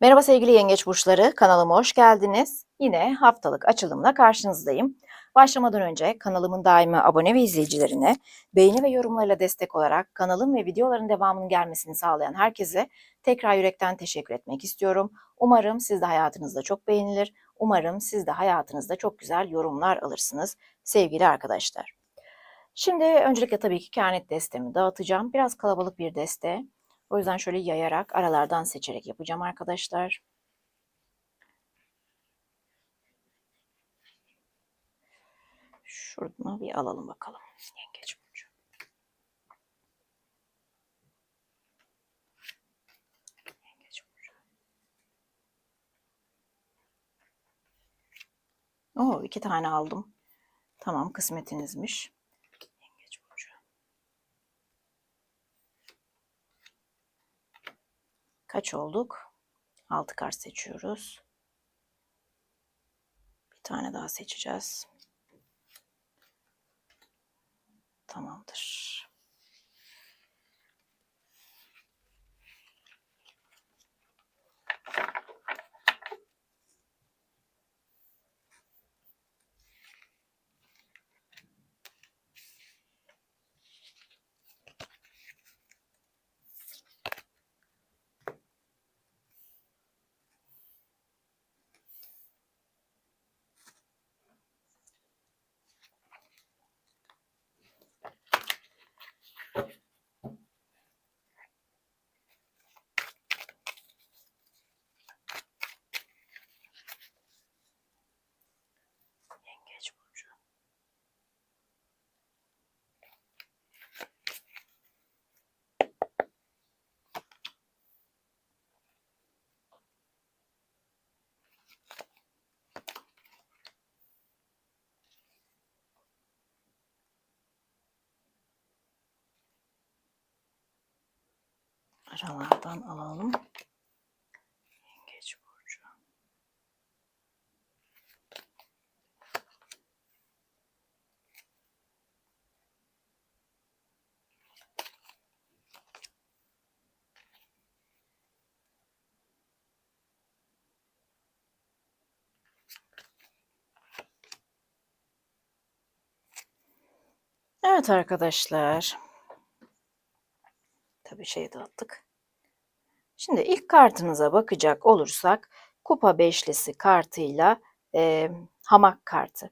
Merhaba sevgili yengeç burçları, kanalıma hoş geldiniz. Yine haftalık açılımla karşınızdayım. Başlamadan önce kanalımın daimi abone ve izleyicilerine beğeni ve yorumlarıyla destek olarak kanalım ve videoların devamının gelmesini sağlayan herkese tekrar yürekten teşekkür etmek istiyorum. Umarım siz de hayatınızda çok beğenilir. Umarım siz de hayatınızda çok güzel yorumlar alırsınız sevgili arkadaşlar. Şimdi öncelikle tabii ki kehanet destemi dağıtacağım. Biraz kalabalık bir deste. O yüzden şöyle yayarak aralardan seçerek yapacağım arkadaşlar. Şuradan bir alalım bakalım. Yengeç burcu. Yengeç burcu. Oo, iki tane aldım. Tamam kısmetinizmiş. Yengeç burcu. Kaç olduk? 6 kart seçiyoruz. Bir tane daha seçeceğiz. Tamamdır. Yengeç burcu. Aralardan alalım. Yengeç burcu. Evet arkadaşlar. Tabii şey dağıttık. Şimdi ilk kartınıza bakacak olursak kupa beşlisi kartıyla e, hamak kartı.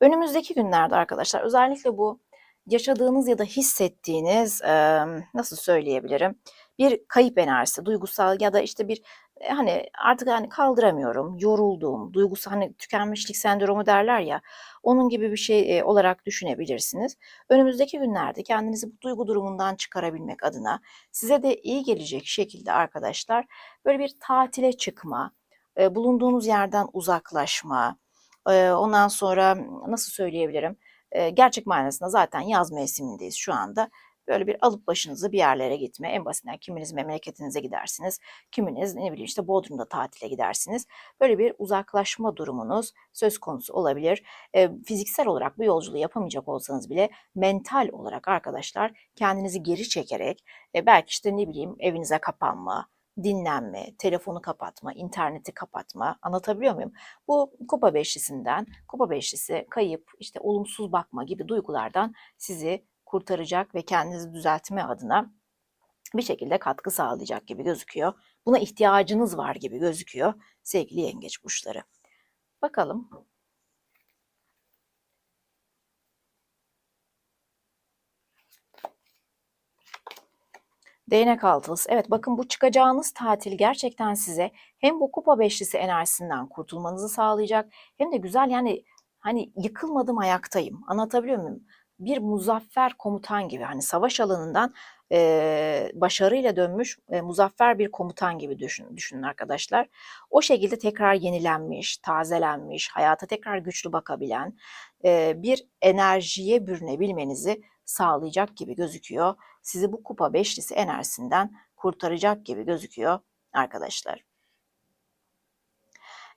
Önümüzdeki günlerde arkadaşlar özellikle bu yaşadığınız ya da hissettiğiniz e, nasıl söyleyebilirim bir kayıp enerjisi, duygusal ya da işte bir hani artık hani kaldıramıyorum, yoruldum, duygusal hani tükenmişlik sendromu derler ya onun gibi bir şey e, olarak düşünebilirsiniz. Önümüzdeki günlerde kendinizi bu duygu durumundan çıkarabilmek adına size de iyi gelecek şekilde arkadaşlar böyle bir tatile çıkma, e, bulunduğunuz yerden uzaklaşma, e, ondan sonra nasıl söyleyebilirim? E, gerçek manasında zaten yaz mevsimindeyiz şu anda. Böyle bir alıp başınızı bir yerlere gitme. En basitinden kiminiz memleketinize gidersiniz. Kiminiz ne bileyim işte Bodrum'da tatile gidersiniz. Böyle bir uzaklaşma durumunuz söz konusu olabilir. E, fiziksel olarak bu yolculuğu yapamayacak olsanız bile mental olarak arkadaşlar kendinizi geri çekerek e, belki işte ne bileyim evinize kapanma, dinlenme, telefonu kapatma, interneti kapatma anlatabiliyor muyum? Bu kupa beşlisinden, kupa beşlisi kayıp, işte olumsuz bakma gibi duygulardan sizi kurtaracak ve kendinizi düzeltme adına bir şekilde katkı sağlayacak gibi gözüküyor. Buna ihtiyacınız var gibi gözüküyor sevgili yengeç burçları. Bakalım Değnek altılısı. Evet bakın bu çıkacağınız tatil gerçekten size hem bu kupa beşlisi enerjisinden kurtulmanızı sağlayacak hem de güzel yani hani yıkılmadım ayaktayım. Anlatabiliyor muyum? Bir muzaffer komutan gibi hani savaş alanından e, başarıyla dönmüş e, muzaffer bir komutan gibi düşün, düşünün arkadaşlar. O şekilde tekrar yenilenmiş, tazelenmiş, hayata tekrar güçlü bakabilen e, bir enerjiye bürünebilmenizi sağlayacak gibi gözüküyor. Sizi bu kupa beşlisi enerjisinden kurtaracak gibi gözüküyor arkadaşlar.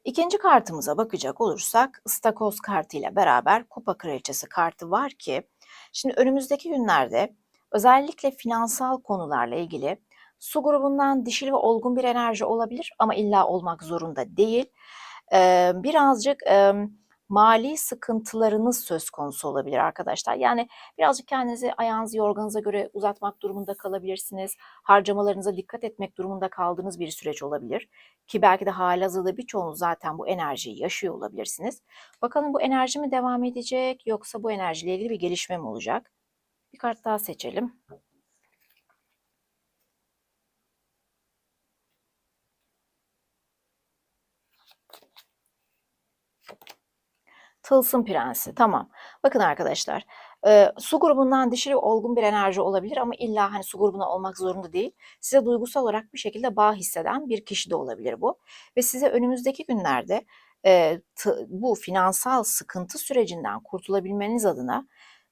İkinci kartımıza bakacak olursak ıstakoz kartı ile beraber kupa kraliçesi kartı var ki şimdi önümüzdeki günlerde özellikle finansal konularla ilgili Su grubundan dişil ve olgun bir enerji olabilir ama illa olmak zorunda değil. Eee, birazcık, mali sıkıntılarınız söz konusu olabilir arkadaşlar. Yani birazcık kendinizi ayağınızı yorganınıza göre uzatmak durumunda kalabilirsiniz. Harcamalarınıza dikkat etmek durumunda kaldığınız bir süreç olabilir. Ki belki de hâlihazırda birçoğunuz zaten bu enerjiyi yaşıyor olabilirsiniz. Bakalım bu enerji mi devam edecek yoksa bu enerjiyle ilgili bir gelişme mi olacak? Bir kart daha seçelim. Tılsım Prensi. Tamam. Bakın arkadaşlar, eee, su grubundan dişil ve olgun bir enerji olabilir ama illa hani su grubuna olmak zorunda değil. Size duygusal olarak bir şekilde bağ hisseden bir kişi de olabilir bu. Ve size önümüzdeki günlerde tı, bu finansal sıkıntı sürecinden kurtulabilmeniz adına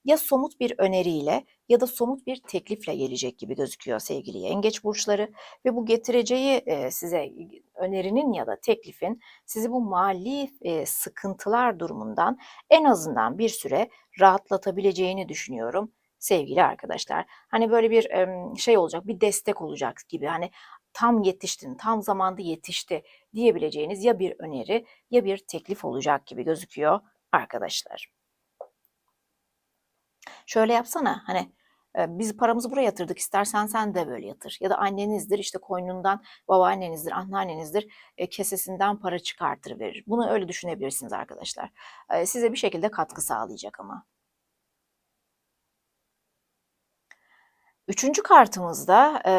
ya somut bir öneriyle ya da somut bir teklifle gelecek gibi gözüküyor sevgili yengeç burçları ve bu getireceği e, size önerinin ya da teklifin sizi bu mali e, sıkıntılar durumundan en azından bir süre rahatlatabileceğini düşünüyorum sevgili arkadaşlar. Hani böyle bir şey olacak, bir destek olacak gibi. Hani tam yetiştin, tam zamanda yetişti diyebileceğiniz ya bir öneri ya bir teklif olacak gibi gözüküyor arkadaşlar. Şöyle yapsana hani biz paramızı buraya yatırdık istersen sen de böyle yatır. Ya da annenizdir işte koynundan babaannenizdir, anneannenizdir e, kesesinden para çıkartır verir. Bunu öyle düşünebilirsiniz arkadaşlar. E, size bir şekilde katkı sağlayacak ama. Üçüncü kartımızda e,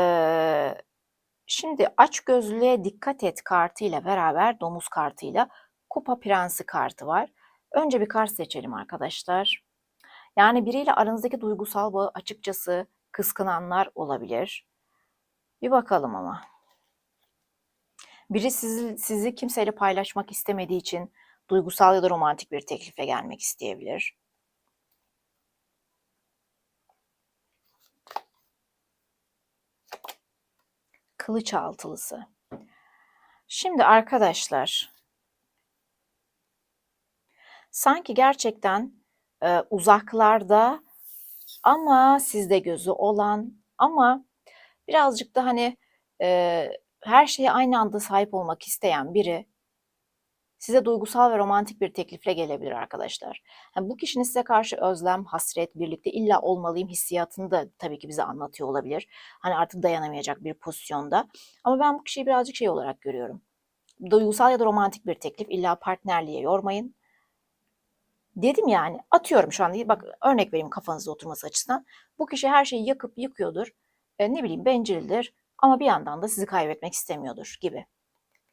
şimdi aç gözlüğe dikkat et kartıyla beraber domuz kartıyla kupa prensi kartı var. Önce bir kart seçelim arkadaşlar. Yani biriyle aranızdaki duygusal bağı açıkçası kıskananlar olabilir. Bir bakalım ama. Biri sizi, sizi kimseyle paylaşmak istemediği için duygusal ya da romantik bir teklife gelmek isteyebilir. Kılıç altılısı. Şimdi arkadaşlar sanki gerçekten e, uzaklarda ama sizde gözü olan ama birazcık da hani e, her şeye aynı anda sahip olmak isteyen biri size duygusal ve romantik bir teklifle gelebilir arkadaşlar. Yani bu kişinin size karşı özlem, hasret, birlikte illa olmalıyım hissiyatını da tabii ki bize anlatıyor olabilir. Hani artık dayanamayacak bir pozisyonda. Ama ben bu kişiyi birazcık şey olarak görüyorum. Duygusal ya da romantik bir teklif illa partnerliğe yormayın. Dedim yani atıyorum şu anda bak örnek vereyim kafanızda oturması açısından. Bu kişi her şeyi yakıp yıkıyordur. E, ne bileyim bencildir ama bir yandan da sizi kaybetmek istemiyordur gibi.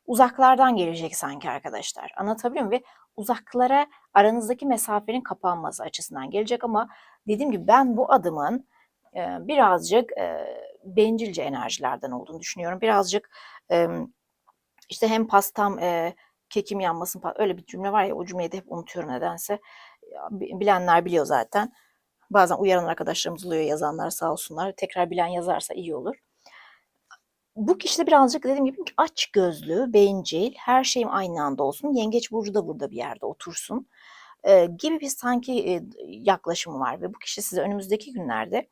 Uzaklardan gelecek sanki arkadaşlar. Anlatabiliyor muyum? Ve uzaklara aranızdaki mesafenin kapanması açısından gelecek ama dediğim gibi ben bu adımın e, birazcık e, bencilce enerjilerden olduğunu düşünüyorum. Birazcık e, işte hem pastam e, kekim yanmasın falan öyle bir cümle var ya o cümleyi de hep unutuyorum nedense. Bilenler biliyor zaten. Bazen uyaran arkadaşlarımız oluyor yazanlar sağ olsunlar. Tekrar bilen yazarsa iyi olur. Bu kişi de birazcık dediğim gibi aç gözlü, bencil, her şeyim aynı anda olsun. Yengeç burcu da burada bir yerde otursun gibi bir sanki yaklaşımı var ve bu kişi size önümüzdeki günlerde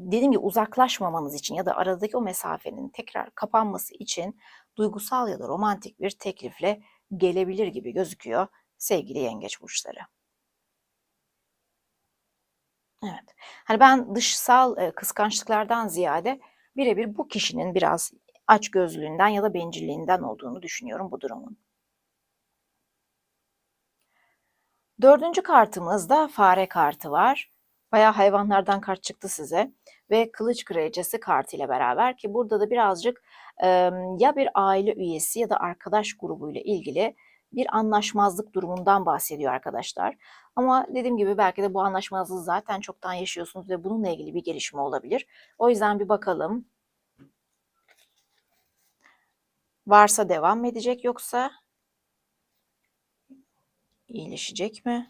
dediğim gibi uzaklaşmamanız için ya da aradaki o mesafenin tekrar kapanması için duygusal ya da romantik bir teklifle gelebilir gibi gözüküyor sevgili yengeç burçları. Evet. Hani ben dışsal e, kıskançlıklardan ziyade birebir bu kişinin biraz aç gözlüğünden ya da bencilliğinden olduğunu düşünüyorum bu durumun. Dördüncü kartımızda fare kartı var. Bayağı hayvanlardan kart çıktı size ve kılıç kraliçesi kartı ile beraber ki burada da birazcık e, ya bir aile üyesi ya da arkadaş grubuyla ilgili bir anlaşmazlık durumundan bahsediyor arkadaşlar. Ama dediğim gibi belki de bu anlaşmazlığı zaten çoktan yaşıyorsunuz ve bununla ilgili bir gelişme olabilir. O yüzden bir bakalım. Varsa devam edecek yoksa iyileşecek mi?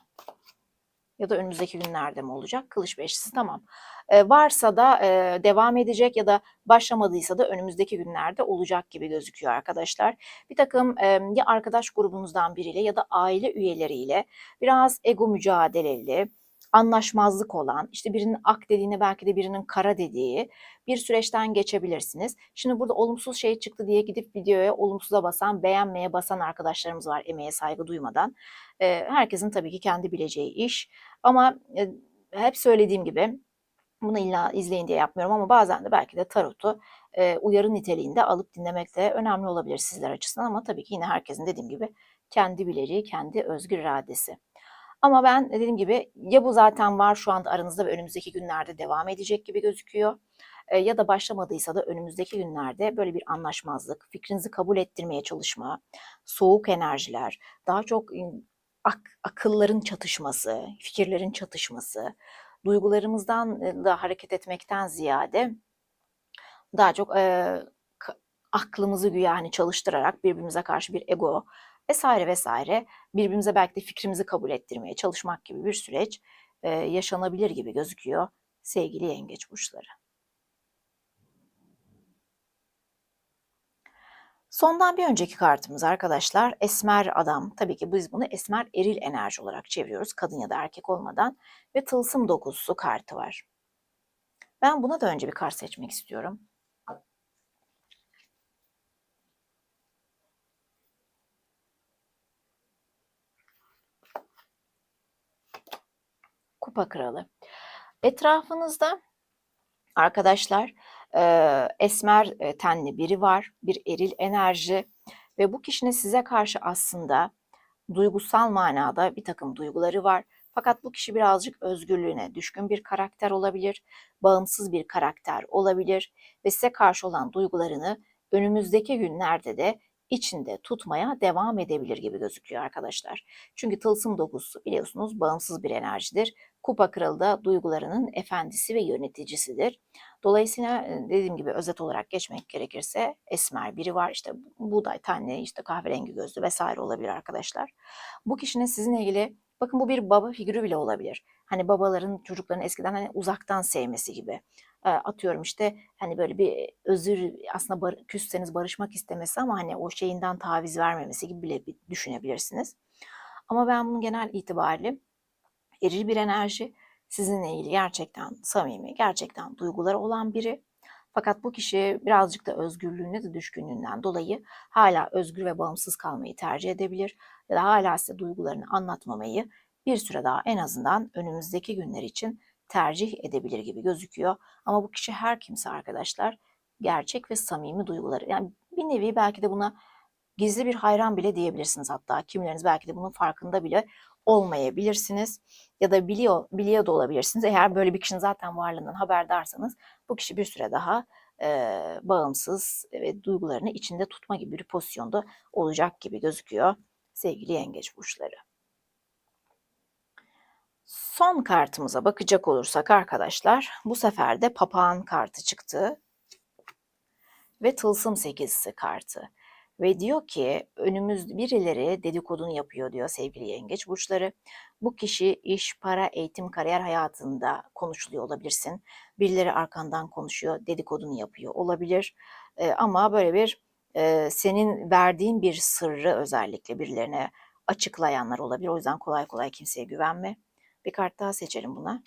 Ya da önümüzdeki günlerde mi olacak? Kılıç beşlisi tamam. E, varsa da e, devam edecek ya da başlamadıysa da önümüzdeki günlerde olacak gibi gözüküyor arkadaşlar. Bir takım e, ya arkadaş grubunuzdan biriyle ya da aile üyeleriyle biraz ego mücadeleli, anlaşmazlık olan, işte birinin ak dediğine belki de birinin kara dediği bir süreçten geçebilirsiniz. Şimdi burada olumsuz şey çıktı diye gidip videoya olumsuza basan, beğenmeye basan arkadaşlarımız var emeğe saygı duymadan. Herkesin tabii ki kendi bileceği iş ama e, hep söylediğim gibi bunu illa izleyin diye yapmıyorum ama bazen de belki de tarotu e, uyarı niteliğinde alıp dinlemek de önemli olabilir sizler açısından ama tabii ki yine herkesin dediğim gibi kendi bileceği, kendi özgür iradesi. Ama ben dediğim gibi ya bu zaten var şu anda aranızda ve önümüzdeki günlerde devam edecek gibi gözüküyor e, ya da başlamadıysa da önümüzdeki günlerde böyle bir anlaşmazlık, fikrinizi kabul ettirmeye çalışma, soğuk enerjiler, daha çok ak, akılların çatışması, fikirlerin çatışması, duygularımızdan da hareket etmekten ziyade daha çok e, aklımızı güya hani çalıştırarak birbirimize karşı bir ego vesaire vesaire birbirimize belki de fikrimizi kabul ettirmeye çalışmak gibi bir süreç e, yaşanabilir gibi gözüküyor sevgili yengeç burçları. Sondan bir önceki kartımız arkadaşlar esmer adam. Tabii ki biz bunu esmer eril enerji olarak çeviriyoruz kadın ya da erkek olmadan ve tılsım dokuzusu kartı var. Ben buna da önce bir kart seçmek istiyorum. Kupa kralı. Etrafınızda arkadaşlar e, esmer e, tenli biri var, bir eril enerji ve bu kişinin size karşı aslında duygusal manada bir takım duyguları var. Fakat bu kişi birazcık özgürlüğüne düşkün bir karakter olabilir, bağımsız bir karakter olabilir ve size karşı olan duygularını önümüzdeki günlerde de içinde tutmaya devam edebilir gibi gözüküyor arkadaşlar. Çünkü tılsım dokusu biliyorsunuz bağımsız bir enerjidir. Kupa kralı da duygularının efendisi ve yöneticisidir. Dolayısıyla dediğim gibi özet olarak geçmek gerekirse esmer biri var. İşte buğday tenli, işte kahverengi gözlü vesaire olabilir arkadaşlar. Bu kişinin sizinle ilgili bakın bu bir baba figürü bile olabilir. Hani babaların çocukların eskiden hani uzaktan sevmesi gibi. Atıyorum işte hani böyle bir özür aslında bar, küsseniz barışmak istemesi ama hani o şeyinden taviz vermemesi gibi bile düşünebilirsiniz. Ama ben bunu genel itibariyle eril bir enerji, sizinle ilgili gerçekten samimi, gerçekten duyguları olan biri. Fakat bu kişi birazcık da özgürlüğüne de düşkünlüğünden dolayı hala özgür ve bağımsız kalmayı tercih edebilir ya da hala size duygularını anlatmamayı bir süre daha en azından önümüzdeki günler için tercih edebilir gibi gözüküyor. Ama bu kişi her kimse arkadaşlar gerçek ve samimi duyguları yani bir nevi belki de buna gizli bir hayran bile diyebilirsiniz hatta. Kimileriniz belki de bunun farkında bile olmayabilirsiniz ya da biliyor biliyor da olabilirsiniz. Eğer böyle bir kişinin zaten varlığından haberdarsanız bu kişi bir süre daha e, bağımsız ve duygularını içinde tutma gibi bir pozisyonda olacak gibi gözüküyor sevgili yengeç burçları. Son kartımıza bakacak olursak arkadaşlar bu sefer de papağan kartı çıktı ve tılsım sekizisi kartı. Ve diyor ki önümüz birileri dedikodunu yapıyor diyor sevgili yengeç burçları. Bu kişi iş, para, eğitim, kariyer hayatında konuşuluyor olabilirsin. Birileri arkandan konuşuyor, dedikodunu yapıyor olabilir. E, ama böyle bir e, senin verdiğin bir sırrı özellikle birilerine açıklayanlar olabilir. O yüzden kolay kolay kimseye güvenme. Bir kart daha seçelim buna.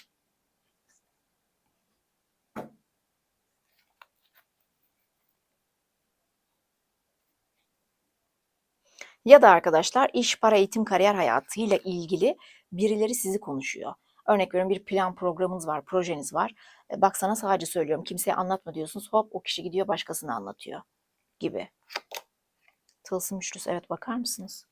Ya da arkadaşlar iş, para, eğitim, kariyer hayatıyla ilgili birileri sizi konuşuyor. Örnek veriyorum bir plan programınız var, projeniz var. E, bak sana sadece söylüyorum kimseye anlatma diyorsunuz. Hop o kişi gidiyor başkasına anlatıyor gibi. Tılsım üçlüsü evet bakar mısınız?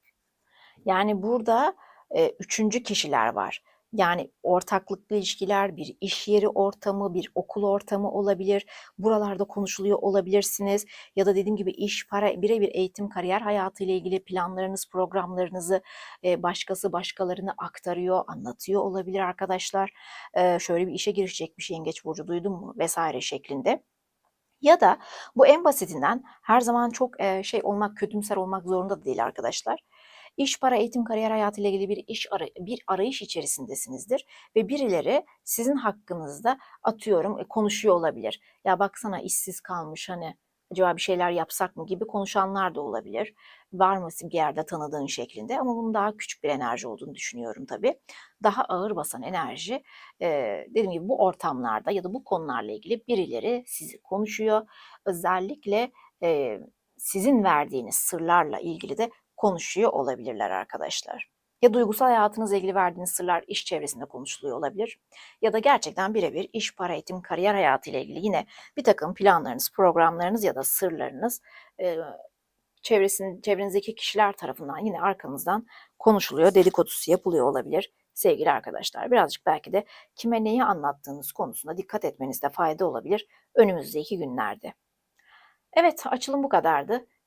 Yani burada e, üçüncü kişiler var. Yani ortaklıklı ilişkiler, bir iş yeri ortamı, bir okul ortamı olabilir. Buralarda konuşuluyor olabilirsiniz. Ya da dediğim gibi iş, para, birebir eğitim, kariyer hayatı ile ilgili planlarınız, programlarınızı başkası başkalarını aktarıyor, anlatıyor olabilir arkadaşlar. Şöyle bir işe girişecekmiş yengeç burcu duydun mu vesaire şeklinde. Ya da bu en basitinden her zaman çok şey olmak, kötümser olmak zorunda da değil arkadaşlar. İş, para, eğitim, kariyer hayatı ile ilgili bir iş ara, bir arayış içerisindesinizdir ve birileri sizin hakkınızda atıyorum e, konuşuyor olabilir. Ya baksana işsiz kalmış hani acaba bir şeyler yapsak mı gibi konuşanlar da olabilir. Var mı bir yerde tanıdığın şeklinde ama bunun daha küçük bir enerji olduğunu düşünüyorum tabii. Daha ağır basan enerji e, dediğim gibi bu ortamlarda ya da bu konularla ilgili birileri sizi konuşuyor. Özellikle e, sizin verdiğiniz sırlarla ilgili de konuşuyor olabilirler arkadaşlar. Ya duygusal hayatınızla ilgili verdiğiniz sırlar iş çevresinde konuşuluyor olabilir. Ya da gerçekten birebir iş, para, eğitim, kariyer hayatı ile ilgili yine bir takım planlarınız, programlarınız ya da sırlarınız e, çevresin, çevrenizdeki kişiler tarafından yine arkanızdan konuşuluyor, dedikodusu yapılıyor olabilir sevgili arkadaşlar. Birazcık belki de kime neyi anlattığınız konusunda dikkat etmenizde fayda olabilir önümüzdeki günlerde. Evet açılım bu kadardı.